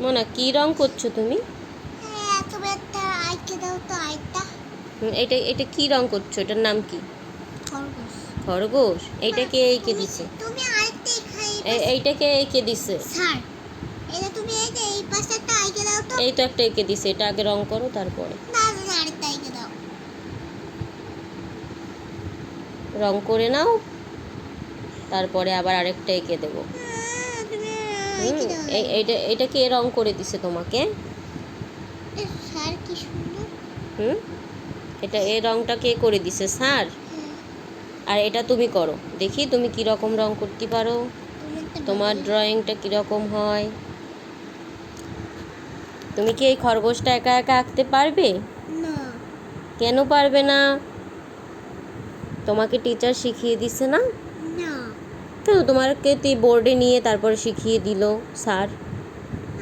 মোনা কি রং করছ তুমি? হ্যাঁ এটা এটা কি রং করছ? এটার নাম কি? খরগোশ। এইটা কে এঁকে দিছে? তুমি আরেকটা খাই এ- এঁকে দিছে? এই তো। একটা এঁকে দিছে এটা আগে রং করো তারপরে। রং করে নাও তারপরে আবার আরেকটা এঁকে দেবো আহ, তুমি হুম, আইকে দাও এই এইটা এটা কে রং করে দিছে তোমাকে? স্যার কি সুন্দর হুম? এটা এই রংটা কে করে দিছে? স্যার? আর এটা তুমি করো। দেখি তুমি কি রকম রং করতে পারো। তোমার ড্রয়িংটা কীরকম হয়? তুমি কি এই খরগোশটা একা একা আঁকতে পারবে? না। কেন পারবে না? তোমাকে টিচার শিখিয়ে দিছে না? তোমাকে তুই বোর্ডে নিয়ে তারপরে শিখিয়ে দিল স্যার।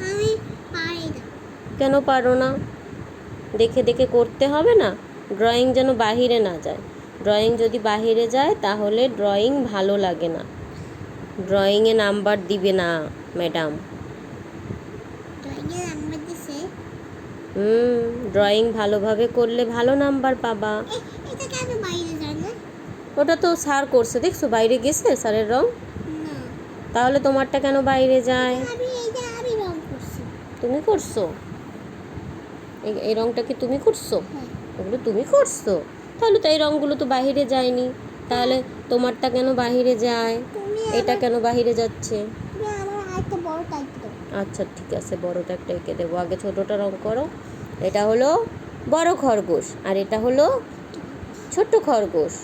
আমি পারি না। কেন পারো না? দেখে দেখে করতে হবে না। ড্রয়িং যেন বাহিরে না যায়। ড্রয়িং যদি বাহিরে যায় তাহলে ড্রয়িং ভালো লাগে না। ড্রয়িংয়ে নাম্বার দিবে না ম্যাডাম হুম ড্রয়িং ভালোভাবে করলে ভালো নাম্বার পাবা। ওটা তো স্যার করছে দেখছ বাইরে গেছে স্যারের রং? তাহলে তোমারটা কেন বাইরে যায়? তুমি করছ? এই রঙটা কি তুমি করছ? ওগুলো তুমি করছ? তাহলে তো এই রঙগুলো তো বাহিরে যায়নি। তাহলে তোমারটা কেন বাহিরে যায়? এটা কেন বাহিরে যাচ্ছে? আচ্ছা ঠিক আছে বড়টা একটা এঁকে দেবো। আগে ছোটোটা রং করো। এটা হলো বড় খরগোশ আর এটা হলো ছোট্ট খরগোশ।